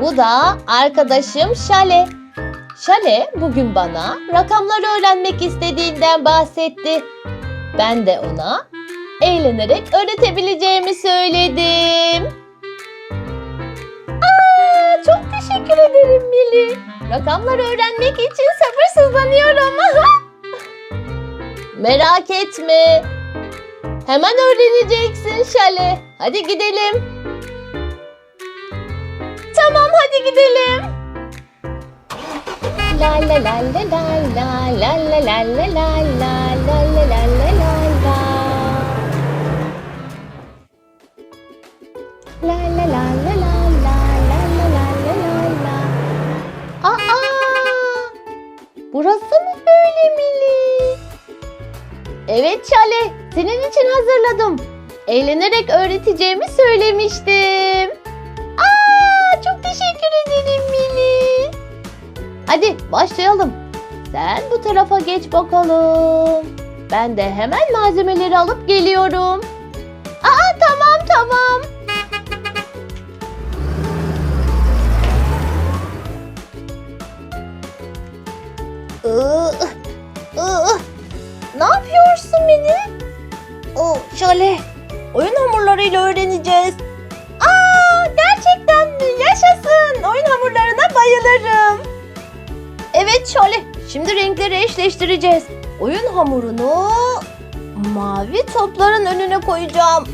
Bu da arkadaşım Şale. Şale bugün bana rakamları öğrenmek istediğinden bahsetti. Ben de ona eğlenerek öğretebileceğimi söyledim. Aa, çok teşekkür ederim Mili. Rakamları öğrenmek için sabırsızlanıyorum. Merak etme. Hemen öğreneceksin Şale. Hadi gidelim. Tamam hadi gidelim. La la la la la la la la la la la la la la la la la la. La la la la la la la la la la la la. Aa! Burası mı böyle Mili? Evet Şale, senin için hazırladım. Eğlenerek öğreteceğimi söylemiştim. Teşekkür ederim Mili. Hadi başlayalım. Sen bu tarafa geç bakalım. Ben de hemen malzemeleri alıp geliyorum. Aa tamam tamam. Iı. Ne yapıyorsun beni? O şöyle oyun hamurlarıyla öğreneceğiz. Yaşasın. Oyun hamurlarına bayılırım. Evet şöyle. Şimdi renkleri eşleştireceğiz. Oyun hamurunu mavi topların önüne koyacağım.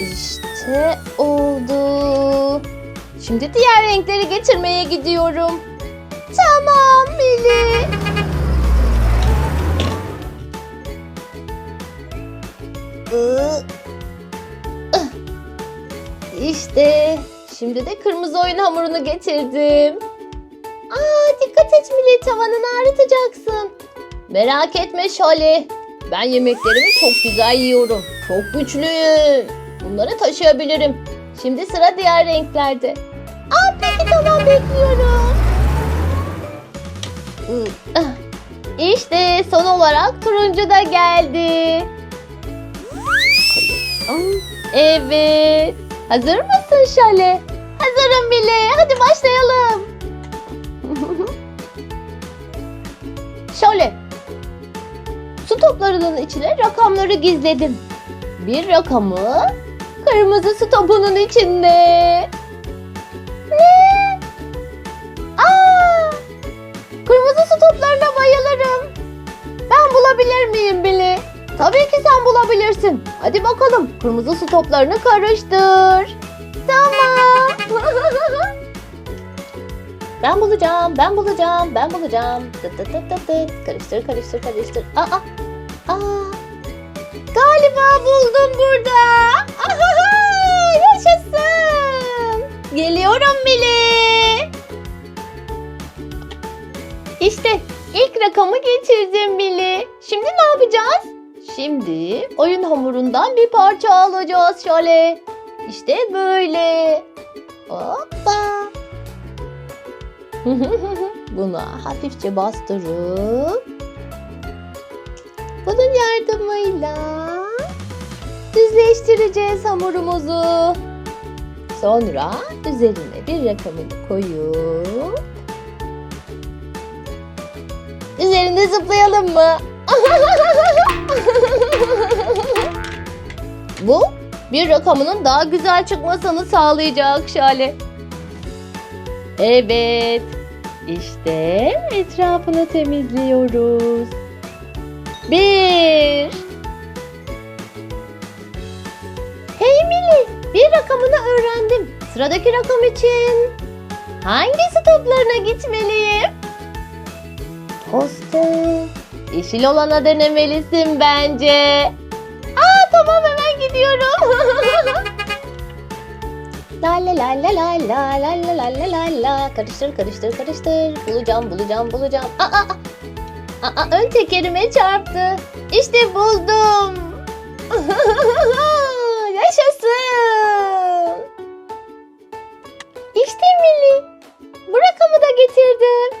İşte oldu. Şimdi diğer renkleri getirmeye gidiyorum. Tamam Mili. İşte şimdi de kırmızı oyun hamurunu getirdim. Aa dikkat et Mili tavanını ağrıtacaksın. Merak etme Şale. Ben yemeklerimi çok güzel yiyorum. Çok güçlüyüm. Bunları taşıyabilirim. Şimdi sıra diğer renklerde. Aa peki tamam bekliyorum. İşte son olarak turuncu da geldi. Evet. Hazır mısın Şale? Hazırım bile. Hadi başlayalım. Şöyle. Su toplarının içine rakamları gizledim. Bir rakamı kırmızı su topunun içinde. Ne? Aa! Kırmızı su toplarına bayılırım. Ben bulabilir miyim Billy? Tabii ki sen bulabilirsin. Hadi bakalım kırmızı su toplarını karıştır. Tamam. ben bulacağım, ben bulacağım, ben bulacağım. Tıt tıt tıt tıt tıt. Karıştır, karıştır, karıştır. Aa, aa. Galiba buldum burada. Yaşasın. Geliyorum Billy. İşte ilk rakamı getirdim Billy. Şimdi ne yapacağız? Şimdi oyun hamurundan bir parça alacağız şöyle. İşte böyle. Hoppa. Buna hafifçe bastırıp bunun yardımıyla düzleştireceğiz hamurumuzu. Sonra üzerine bir rakamını koyup Üzerinde zıplayalım mı? bir rakamının daha güzel çıkmasını sağlayacak Şale. Evet. İşte etrafını temizliyoruz. Bir. Hey Mili, bir rakamını öğrendim. Sıradaki rakam için hangisi toplarına gitmeliyim? Posta. Yeşil olana denemelisin bence. Tamam hemen gidiyorum. la la la la la la la la la la la la karıştır karıştır karıştır bulacağım bulacağım bulacağım. Aa, aa, aa, ön tekerime çarptı. İşte buldum. Yaşasın. İşte Milli. Bu rakamı da getirdim.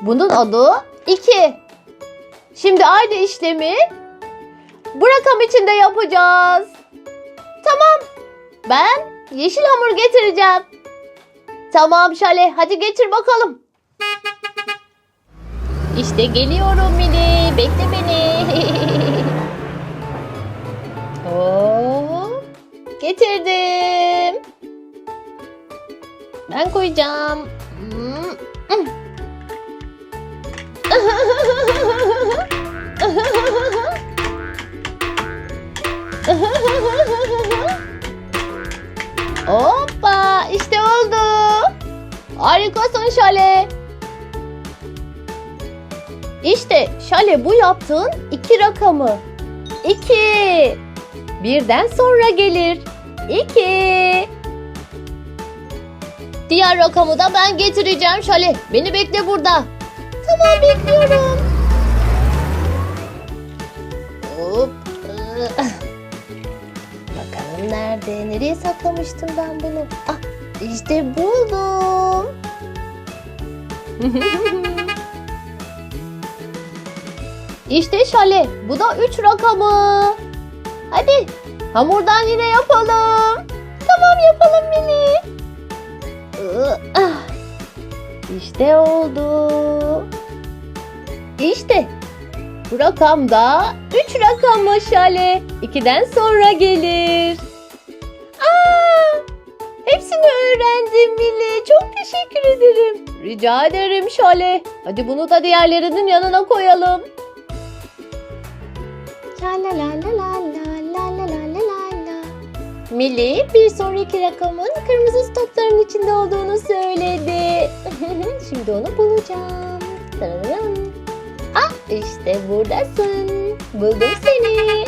Bunun adı 2. Şimdi aynı işlemi bu rakam için de yapacağız. Tamam. Ben yeşil hamur getireceğim. Tamam Şale hadi getir bakalım. İşte geliyorum Mini. Bekle beni. Oo, getirdim. Ben koyacağım. Harikasın Şale. İşte Şale bu yaptığın iki rakamı. İki. Birden sonra gelir. İki. Diğer rakamı da ben getireceğim Şale. Beni bekle burada. Tamam bekliyorum. Hop. Bakalım nerede? Nereye saklamıştım ben bunu? Ah işte buldum. işte şale. Bu da üç rakamı. Hadi hamurdan yine yapalım. Tamam yapalım mini. İşte oldu. İşte bu rakam da 3 rakamı Şale. 2'den sonra gelir. Hepsini öğrendim Mili. Çok teşekkür ederim. Rica ederim Şale. Hadi bunu da diğerlerinin yanına koyalım. La la la la la la la la la la la. Mili bir sonraki rakamın kırmızı stopların içinde olduğunu söyledi. Şimdi onu bulacağım. Tararam. Ah işte buradasın. Buldum seni.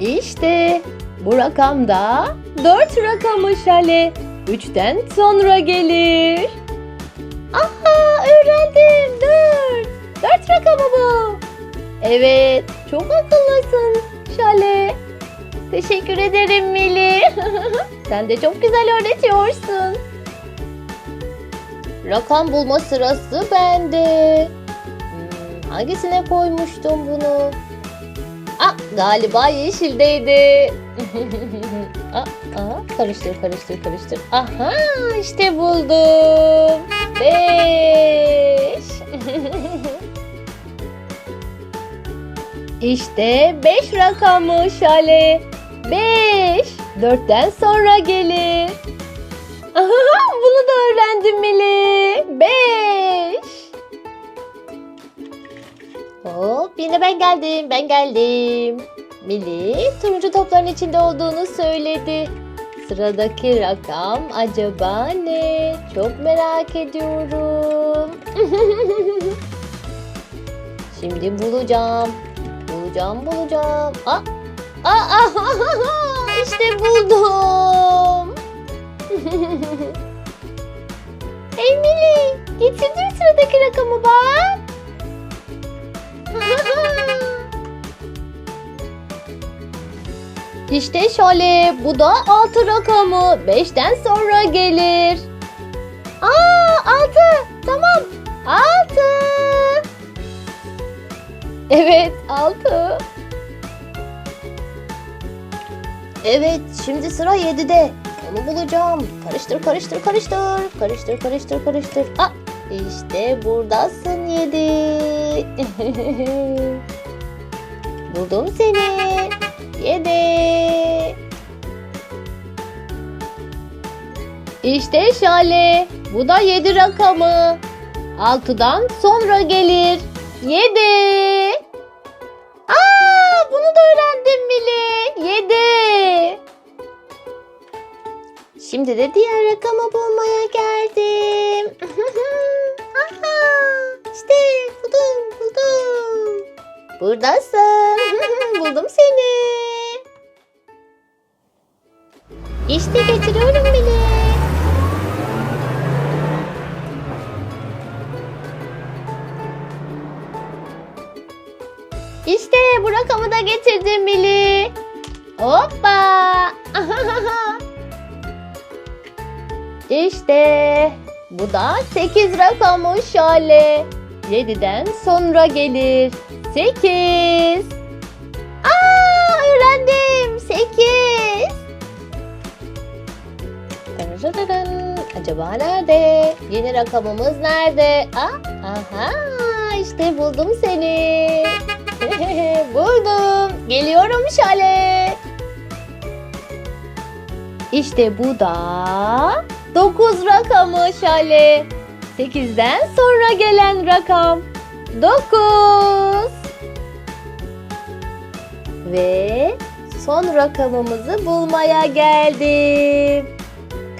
işte bu rakamda dört rakamı şale. Üçten sonra gelir. Aha öğrendim. Dört. Dört rakamı bu. Evet çok akıllısın şale. Teşekkür ederim Mili. Sen de çok güzel öğretiyorsun. Rakam bulma sırası bende. Hmm, hangisine koymuştum bunu? Ah, galiba yeşildeydi. ah, ah, karıştır, karıştır, karıştır. Aha, işte buldum. Beş. işte beş rakamı şale. Beş. Dörtten sonra gelir. Aha, bunu da öğrendim Mili. Beş. Hop yine ben geldim ben geldim. Mili turuncu topların içinde olduğunu söyledi. Sıradaki rakam acaba ne? Çok merak ediyorum. Şimdi bulacağım. Bulacağım bulacağım. Aa, aa, işte buldum. İşte şöyle, bu da altı rakamı. Beşten sonra gelir. Aa, altı. Tamam. Altı. Evet, altı. Evet, şimdi sıra 7'de. Onu bulacağım. Karıştır, karıştır, karıştır. Karıştır, karıştır, karıştır. Aa, işte buradasın 7. Buldum seni. 7. İşte Şale. Bu da 7 rakamı. 6'dan sonra gelir. 7. Aa, bunu da öğrendim Mili. 7. Şimdi de diğer rakamı bulmaya geldim. Aha, işte buldum buldum. Buradasın. buldum seni. İşte getiriyorum bile. İşte bu rakamı da getirdim Mili. Hoppa. İşte Bu da 8 rakamı Şale. 7'den sonra gelir. 8. Aa öğrendim. 8. Acaba nerede? Yeni rakamımız nerede? Aa, aha işte buldum seni. buldum. Geliyorum Şale. İşte bu da 9 rakamı Şale. 8'den sonra gelen rakam 9. Ve son rakamımızı bulmaya geldim.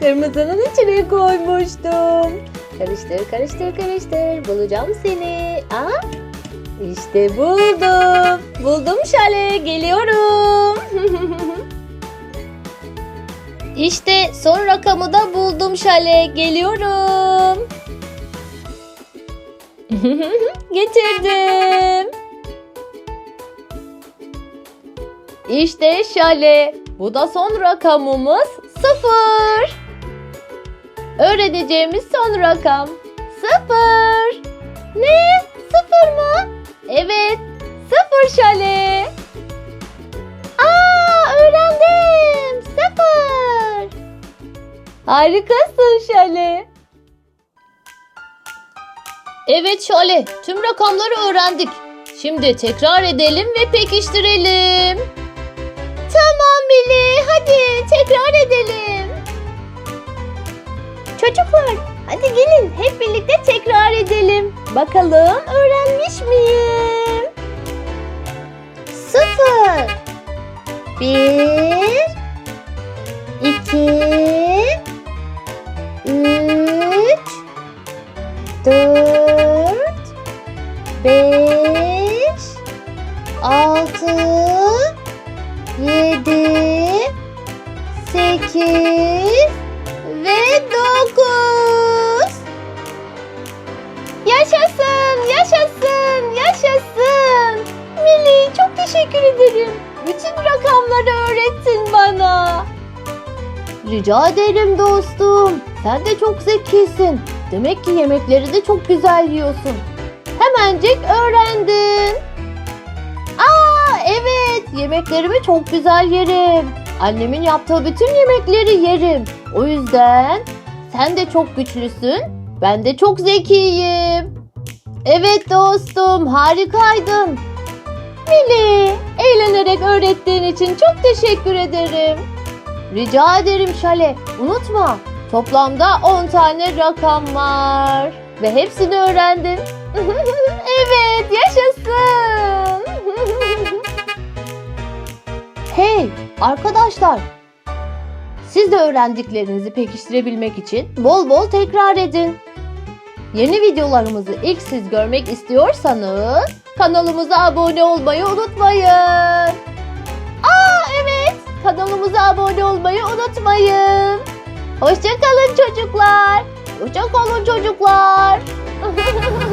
Kırmızının içine koymuştum. Karıştır, karıştır, karıştır. Bulacağım seni. Aa, işte buldum. Buldum Şale. Geliyorum. işte son rakamı da buldum Şale. Geliyorum. Getirdim. İşte Şale. Bu da son rakamımız sıfır. Öğreneceğimiz son rakam sıfır. Ne? Sıfır mı? Evet. Sıfır Şale. Aa öğrendim. Sıfır. Harikasın Şale. Evet Şale, tüm rakamları öğrendik. Şimdi tekrar edelim ve pekiştirelim. Tamam Billy, hadi tekrar edelim. Çocuklar, hadi gelin hep birlikte tekrar edelim. Bakalım öğrenmiş miyim? Sıfır. Bir. iki, Bütün rakamları öğrettin bana. Rica ederim dostum. Sen de çok zekisin. Demek ki yemekleri de çok güzel yiyorsun. Hemencik öğrendin. Aa evet yemeklerimi çok güzel yerim. Annemin yaptığı bütün yemekleri yerim. O yüzden sen de çok güçlüsün. Ben de çok zekiyim. Evet dostum harikaydın. Mili eğlenerek öğrettiğin için çok teşekkür ederim. Rica ederim Şale. Unutma toplamda 10 tane rakam var. Ve hepsini öğrendin. evet yaşasın. hey arkadaşlar. Siz de öğrendiklerinizi pekiştirebilmek için bol bol tekrar edin. Yeni videolarımızı ilk siz görmek istiyorsanız kanalımıza abone olmayı unutmayın. Aa evet kanalımıza abone olmayı unutmayın. Hoşçakalın çocuklar. Hoşçakalın çocuklar.